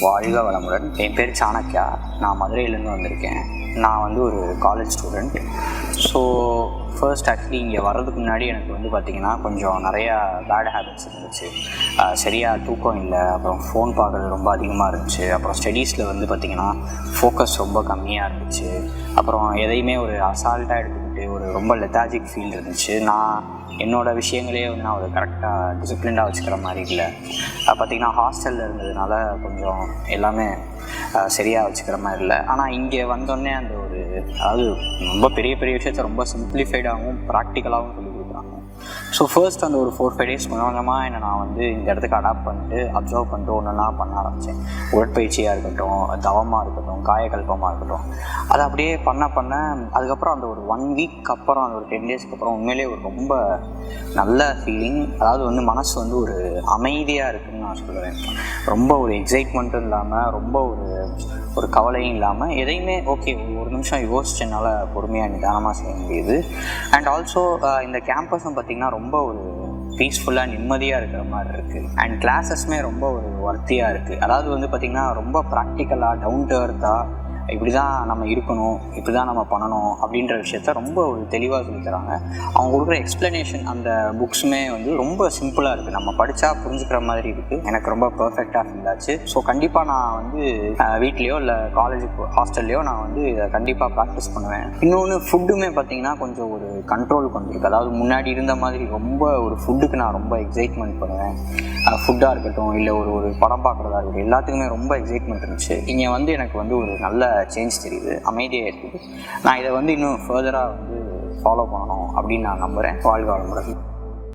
வாழ்க வளமுடன் என் பேர் சாணக்யா. நான் மதுரையிலேருந்து வந்திருக்கேன். நான் வந்து ஒரு college student so first actually இங்கே வர்றதுக்கு முன்னாடி எனக்கு வந்து பார்த்திங்கன்னா கொஞ்சம் நிறையா பேட் ஹேபிட்ஸ் இருந்துச்சு. சரியாக தூக்கம் இல்லை அப்புறம் ஃபோன் பார்க்குறது ரொம்ப அதிகமாக இருந்துச்சு. அப்புறம் ஸ்டடீஸில் வந்து பார்த்திங்கன்னா ஃபோக்கஸ் ரொம்ப கம்மியாக இருந்துச்சு. அப்புறம் எதையுமே ஒரு அசால்ட்டாக எடுத்துக்கிட்டு ஒரு ரொம்ப லெத்தாஜிக் ஃபீல் இருந்துச்சு. நான் என்னோடய விஷயங்களே வந்து நான் ஒரு கரெக்டாக டிசிப்ளின்டாக வச்சுக்கிற மாதிரி இல்லை. பார்த்திங்கன்னா ஹாஸ்டலில் இருந்ததுனால கொஞ்சம் எல்லாமே சரியாக வச்சுக்கிற மாதிரி இல்லை. ஆனால் இங்கே வந்தோடனே அந்த ஒரு அதாவது ரொம்ப பெரிய பெரிய விஷயத்த ரொம்ப சிம்பிளிஃபைடாகவும் ப்ராக்டிக்கலாகவும் சொல்லி ஸோ ஃபர்ஸ்ட் அந்த ஒரு ஃபோர் ஃபைவ் டேஸ் கொஞ்சம் கொஞ்சமாக என்னை நான் வந்து இந்த இடத்துக்கு அடாப்ட் பண்ணிட்டு அப்சர்வ் பண்ணிட்டு ஒன்றா பண்ண ஆரம்பித்தேன் உடற்பயிற்சியாக இருக்கட்டும் தவமாக இருக்கட்டும் காயக்கல்பமாக இருக்கட்டும். அதை அப்படியே பண்ண பண்ண அதுக்கப்புறம் அந்த ஒரு ஒன் வீக் அப்புறம் அந்த ஒரு டென் டேஸ்க்கு அப்புறம் உண்மையிலே ஒரு ரொம்ப நல்ல ஃபீலிங் அதாவது வந்து மனசு வந்து ஒரு அமைதியாக இருக்குன்னு நான் சொல்லுவேன். ரொம்ப ஒரு எக்ஸைட்மெண்ட்டும் இல்லாமல் ரொம்ப ஒரு ஒரு கவலையும் இல்லாமல் எதையுமே ஓகே ஒரு நிமிஷம் யோசிச்சு என்னால் பொறுமையாக நிதானமாக செய்ய முடியுது. அண்ட் ஆல்சோ uh, இந்த கேம்பஸும் பார்த்திங்கன்னா ரொம்ப ஒரு பீஸ்ஃபுல்லாக நிம்மதியாக இருக்கிற மாதிரி இருக்குது அண்ட் கிளாஸஸ்மே ரொம்ப ஒரு ஒர்த்தியாக இருக்குது அதாவது வந்து பார்த்திங்கன்னா ரொம்ப ப்ராக்டிக்கலாக டவுன் டு அர்த்தாக இப்படி தான் நம்ம இருக்கணும் இப்படி தான் நம்ம பண்ணணும் அப்படின்ற விஷயத்த ரொம்ப ஒரு தெளிவாக சொல்லித்தராங்க அவங்க கொடுக்குற எக்ஸ்ப்ளனேஷன் அந்த புக்ஸுமே வந்து ரொம்ப சிம்பிளாக இருக்குது நம்ம படித்தா புரிஞ்சுக்கிற மாதிரி இருக்குது எனக்கு ரொம்ப பர்ஃபெக்டாக ஃபீல் ஆச்சு. ஸோ கண்டிப்பாக நான் வந்து வீட்லேயோ இல்லை காலேஜ் ஹாஸ்டல்லையோ நான் வந்து இதை கண்டிப்பாக ப்ராக்டிஸ் பண்ணுவேன். இன்னொன்று ஃபுட்டுமே பார்த்தீங்கன்னா கொஞ்சம் ஒரு கண்ட்ரோலுக்கு வந்திருக்கு அதாவது முன்னாடி இருந்த மாதிரி ரொம்ப ஒரு ஃபுட்டுக்கு நான் ரொம்ப எக்ஸைட்மெண்ட் பண்ணுவேன் ஃபுட்டாக இருக்கட்டும் இல்லை ஒரு ஒரு படம் பார்க்குறதா இருக்கட்டும் எல்லாத்துக்குமே ரொம்ப எக்ஸைட்மெண்ட் இருந்துச்சு. இங்கே வந்து எனக்கு வந்து ஒரு நல்ல சேஞ்ச் தெரியுது. அமைதியாக இருக்குது. நான் இதை வந்து இன்னும் ஃபர்தராக வந்து ஃபாலோ பண்ணணும் அப்படின்னு நான் நம்புகிறேன் வாழ்க வளமுடன்.